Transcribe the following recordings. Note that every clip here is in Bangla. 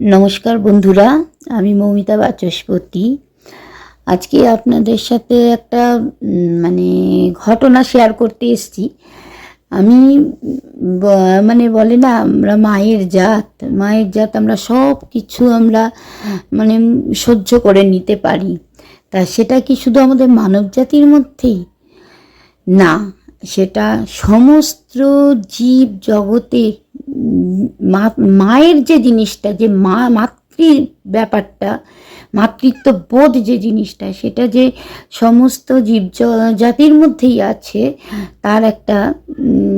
নমস্কার বন্ধুরা, আমি মৌমিতা বাচস্পতি। আজকে আপনাদের সাথে একটা মানে ঘটনা শেয়ার করতে এসেছি। আমি মানে বলে না, আমরা মায়ের জাত। মায়ের জাত আমরা সব কিছু আমরা মানে সহ্য করে নিতে পারি। তা সেটা কি শুধু আমাদের মানব জাতির মধ্যেই? না, সেটা সমস্ত জীব জগতের মায়ের যে জিনিসটা, যে মা মাতৃ ব্যাপারটা মাতৃত্ব বোধ যে জিনিসটা, সেটা যে সমস্ত জীব জাতির মধ্যেই আছে, তার একটা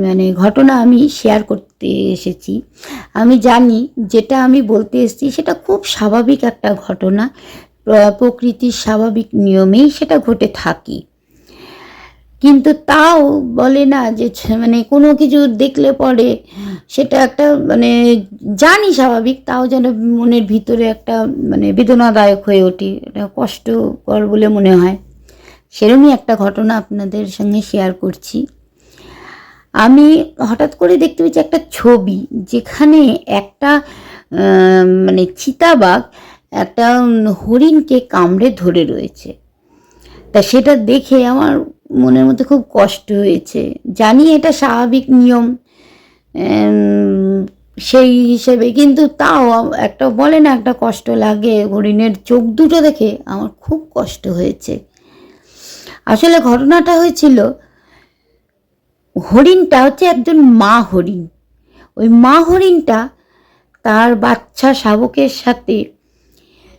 মানে ঘটনা আমি শেয়ার করতে এসেছি। আমি জানি যেটা আমি বলতে এসেছি, সেটা খুব স্বাভাবিক একটা ঘটনা প্রকৃতির স্বাভাবিক নিয়মেই সেটা ঘটে থাকে। কিন্তু তাও বলে না যে মানে কোনো কিছু দেখলে পরে সেটা একটা মানে জানি স্বাভাবিক, তাও যেন মনের ভিতরে একটা মানে বেদনাদায়ক হয়ে ওঠে। এটা কষ্টকর বলে মনে হয়। সেরমই একটা ঘটনা আপনাদের সঙ্গে শেয়ার করছি। আমি হঠাৎ করে দেখতে পেয়েছি একটা ছবি যেখানে একটা মানে চিতাবাঘ একটা হরিণকে কামড়ে ধরে রয়েছে। তা সেটা দেখে আমার মনের মধ্যে খুব কষ্ট হয়েছে। জানি এটা স্বাভাবিক নিয়ম সেই হিসেবে, কিন্তু তাও একটা বলে না, একটা কষ্ট লাগে। হরিণের চোখ দুটো দেখে আমার খুব কষ্ট হয়েছে। আসলে ঘটনাটা হয়েছিল, হরিণটা হচ্ছে একজন মা হরিণ। ওই মা হরিণটা তার বাচ্চা শাবকের সাথে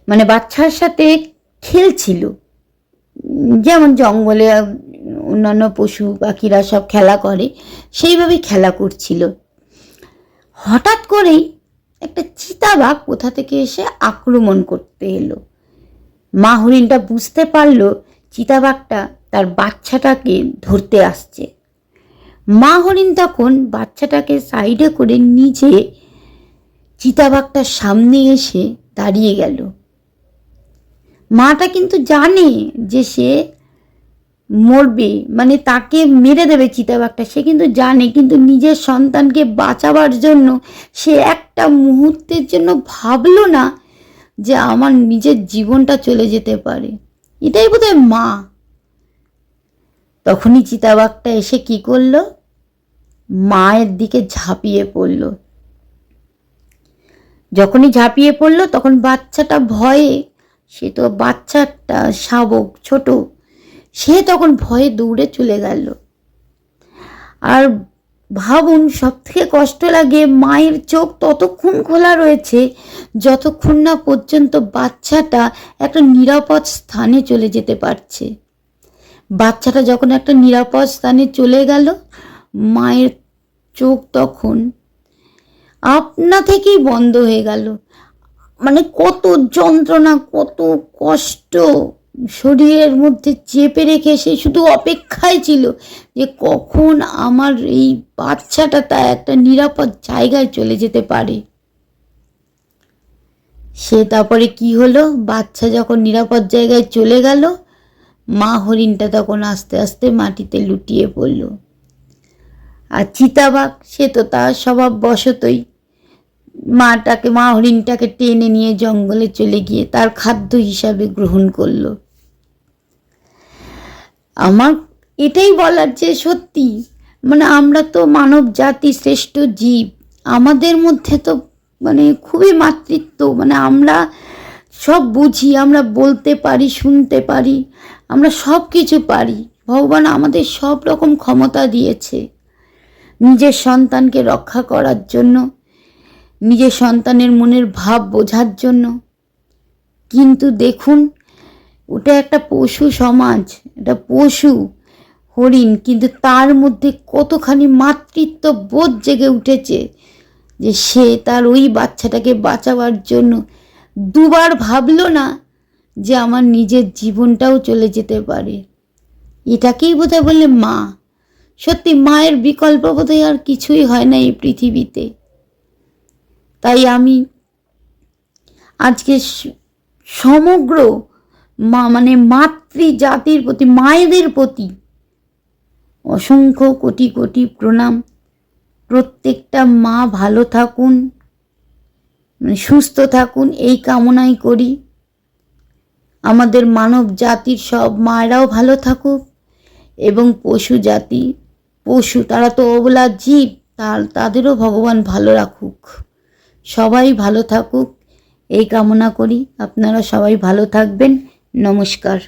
মানে বাচ্চার সাথে খেলছিল। যেমন জঙ্গলে অন্যান্য পশু পাখিরা সব খেলা করে সেইভাবে খেলা করছিল। হঠাৎ করেই একটা চিতাবাঘ কোথা থেকে এসে আক্রমণ করতে এলো। মা হরিণটা বুঝতে পারল চিতাবাঘটা তার বাচ্চাটাকে ধরতে আসছে। মা হরিণ তখন বাচ্চাটাকে সাইডে করে নিজে চিতাবাঘটার সামনে এসে দাঁড়িয়ে গেল। মাটা কিন্তু জানে যে সে মরবে মানে তাকে মেরে দেবে চিতাবাঘটা। সে কিন্তু জানে, কিন্তু নিজের সন্তানকে বাঁচাবার জন্য সে একটা মুহূর্তের জন্য ভাবলো না যে আমার নিজের জীবনটা চলে যেতে পারে। এটাই বোধহয় মা। তখনই চিতাবাঘটা এসে কি করল? মায়ের দিকে ঝাঁপিয়ে পড়ল। যখনই ঝাঁপিয়ে পড়ল, তখন বাচ্চাটা ভয়ে, সে তো বাচ্চাটা শাবক, ছোট সে তখন ভয়ে দৌড়ে চলে গেল। আর ভাবুন সব থেকে কষ্ট লাগে মায়ের চোখ ততক্ষণ খোলা রয়েছে যতক্ষণ না পর্যন্ত বাচ্চাটা একটা নিরাপদ স্থানে চলে যেতে পারছে। বাচ্চাটা যখন একটা নিরাপদ স্থানে চলে গেল, মায়ের চোখ তখন আপনা থেকেই বন্ধ হয়ে গেল। মানে কত যন্ত্রণা, কত কষ্ট। শরীরের মধ্যে চেপে রেখে সে শুধু অপেক্ষায় ছিল যে কখন আমার এই বাচ্চাটা তা একটা নিরাপদ জায়গায় চলে যেতে পারে। সে তারপরে কি হলো? বাচ্চা যখন নিরাপদ জায়গায় চলে গেল, মা হরিণটা তখন আস্তে আস্তে মাটিতে লুটিয়ে পড়ল। আর চিতাবাঘ, সে তো তার স্বভাব বশতই মাটাকে, মা হরিণটাকে টেনে নিয়ে জঙ্গলে চলে গিয়ে তার খাদ্য হিসাবে গ্রহণ করল। আমার এটাই বলার যে সত্যি মানে আমরা তো মানব জাতি শ্রেষ্ঠ জীব, আমাদের মধ্যে তো মানে খুবই মাতৃত্ব মানে আমরা সব বুঝি, আমরা বলতে পারি, শুনতে পারি, আমরা সব কিছু পারি। ভগবান আমাদের সব রকম ক্ষমতা দিয়েছে নিজের সন্তানকে রক্ষা করার জন্য। নিজের সন্তানের মনের ভাব বোঝার জন্য। কিন্তু দেখুন, ওটা একটা পশু সমাজ, এটা পশু হরিণ, কিন্তু তার মধ্যে কতখানি মাতৃত্ব বোধ জেগে উঠেছে যে সে তার ওই বাচ্চাটাকে বাঁচাবার জন্য দুবার ভাবলো না যে আমার নিজের জীবনটাও চলে যেতে পারে। এটাকেই বোধহয় বললে মা। সত্যি, মায়ের বিকল্প বোধহয় আর কিছুই হয় না এই পৃথিবীতে। তাই আমি আজকে সমগ্র মা মানে মাতৃ জাতির প্রতি, মায়েদের প্রতি অসংখ্য কোটি কোটি প্রণাম। প্রত্যেকটা মা ভালো থাকুন মানে সুস্থ থাকুন, এই কামনাই করি। আমাদের মানব জাতির সব মায়েরাও ভালো থাকুক এবং পশু জাতি, পশু তারা তো অবলা জীব, তার, তাদেরও ভগবান ভালো রাখুক। সবাই ভালো থাকুক। এই কামনা করি। আপনারা সবাই ভালো থাকবেন। নমস্কার।